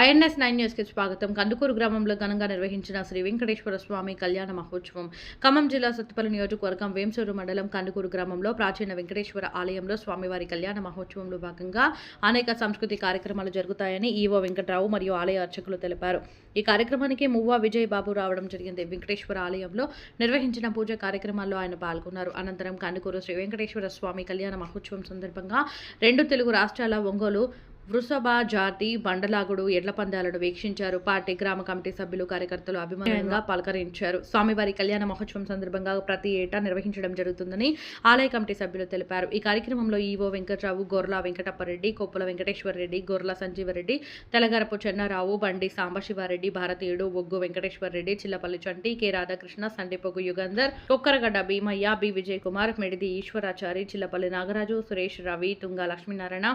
INS nine న్యూస్కి స్వాగతం. కందుకూరు గ్రామంలో ఘనంగా నిర్వహించిన శ్రీ వెంకటేశ్వర స్వామి కళ్యాణ మహోత్సవం ఖమ్మం జిల్లా సత్తుపల్లి నియోజకవర్గం వేంసూరు మండలం కందుకూరు గ్రామంలో ప్రాచీన వెంకటేశ్వర ఆలయంలో స్వామివారి కళ్యాణ మహోత్సవంలో భాగంగా అనేక సంస్కృతి కార్యక్రమాలు జరుగుతాయని ఈవో వెంకట్రావు మరియు ఆలయ అర్చకులు తెలిపారు. ఈ కార్యక్రమానికి మువ్వా విజయ్ బాబు రావడం జరిగింది. వెంకటేశ్వర ఆలయంలో నిర్వహించిన పూజ కార్యక్రమాల్లో ఆయన పాల్గొన్నారు. అనంతరం కందుకూరు శ్రీ వెంకటేశ్వర స్వామి కళ్యాణ మహోత్సవం సందర్భంగా రెండు తెలుగు రాష్ట్రాల ఒంగోలు వృషభ జాతి బండలాగుడు ఎడ్ల పందాలను వీక్షించారు. పార్టీ గ్రామ కమిటీ సభ్యులు కార్యకర్తలు అభిమానంగా పలకరించారు. స్వామివారి కళ్యాణ మహోత్సవం సందర్భంగా ప్రతి ఏటా నిర్వహించడం జరుగుతుందని ఆలయ కమిటీ సభ్యులు తెలిపారు. ఈ కార్యక్రమంలో ఈవో వెంకట్రావు గొర్ల వెంకటప్పరెడ్డి కొప్పుల వెంకటేశ్వరరెడ్డి గొర్ల సంజీవరెడ్డి తెలగరపు చెన్నారావు బండి సాంబశివారెడ్డి భారతీయుడు Oggu Venkateswarareddy Chillapalli Chanti K. Radhakrishna Sandipogu Yugandhar Kokkaragadda Bheemaiah B. Vijay Kumar Medidi Eswarachari Chillapalli Nagaraju Suresh Ravi Tunga Lakshminarayana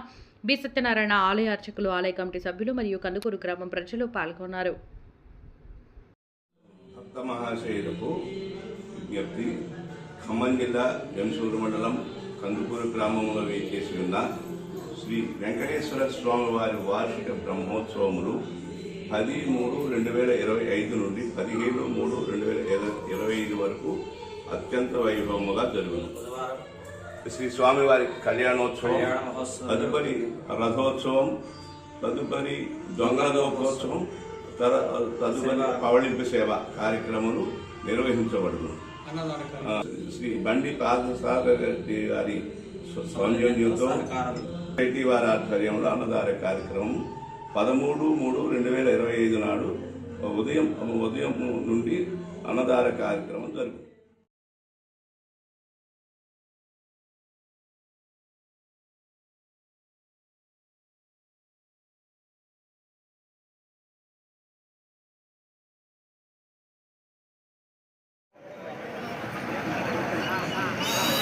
B. Satyanarayana ఆలయ అర్చకులు ఆలయ కమిటీ సభ్యులు మరియు కందుకూరు గ్రామం ప్రజలు పాల్గొన్నారు. విజ్ఞప్తి. ఖమ్మం జిల్లా జంసూరు మండలం కందుకూరు గ్రామంలో వేచేసి ఉన్న శ్రీ వెంకటేశ్వర స్వామి వారి వార్షిక బ్రహ్మోత్సవములు పది మూడు రెండు వేల ఇరవై ఐదు నుండి పదిహేను మూడు రెండు వేల ఇరవై ఐదు వరకు అత్యంత వైభవముగా జరుగును. శ్రీ స్వామివారి కళ్యాణోత్సవం తదుపరి రథోత్సవం తదుపరి దొంగల దోపోత్సవం తర- తదుపరి పవళింపు సేవ కార్యక్రమాలు నిర్వహించబడును. శ్రీ బండి పాదసాగర్ రెడ్డి గారి సౌజన్యంతో సొసైటీ వారి ఆధ్వర్యంలో అన్నదాన కార్యక్రమం పదమూడు మూడు రెండు వేల ఇరవై ఐదు నాడు ఉదయం ఉదయం నుండి అన్నదాన కార్యక్రమం జరుగుతుంది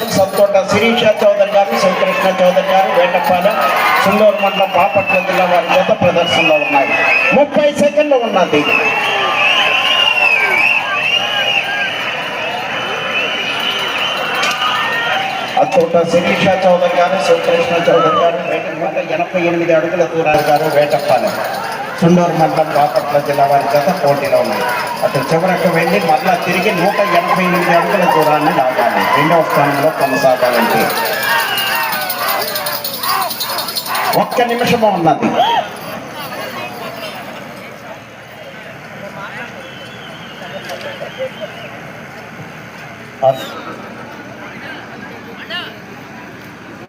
సత్తోట శిరీష చౌదరి గారు శివకృష్ణ చౌదరి గారు వేటప్పాల సుందూరు మండలం బాపట్ల జిల్లా వారి చేత ప్రదర్శనలో ఉన్నాయి. ముప్పై సెకండ్లు ఉన్నది. అత్తోట శిరీష చౌదరి గారు శివకృష్ణ చౌదరి గారు వేట ఎనభై ఎనిమిది అడుగుల దూరాలు గారు వేటపాలెం. చుండూరు మండలం బాపట్ల జిల్లా వారి చేత పోటీలో ఉన్నాయి. అటు చివరకు వెళ్ళి మళ్ళా తిరిగి నూట ఎనభై ఎనిమిది అడుగుల దూరాన్ని లాగాలి. రెండవ స్థానంలో కొనసాగాలంటే. ఒక్క నిమిషము ఉన్నది. అ-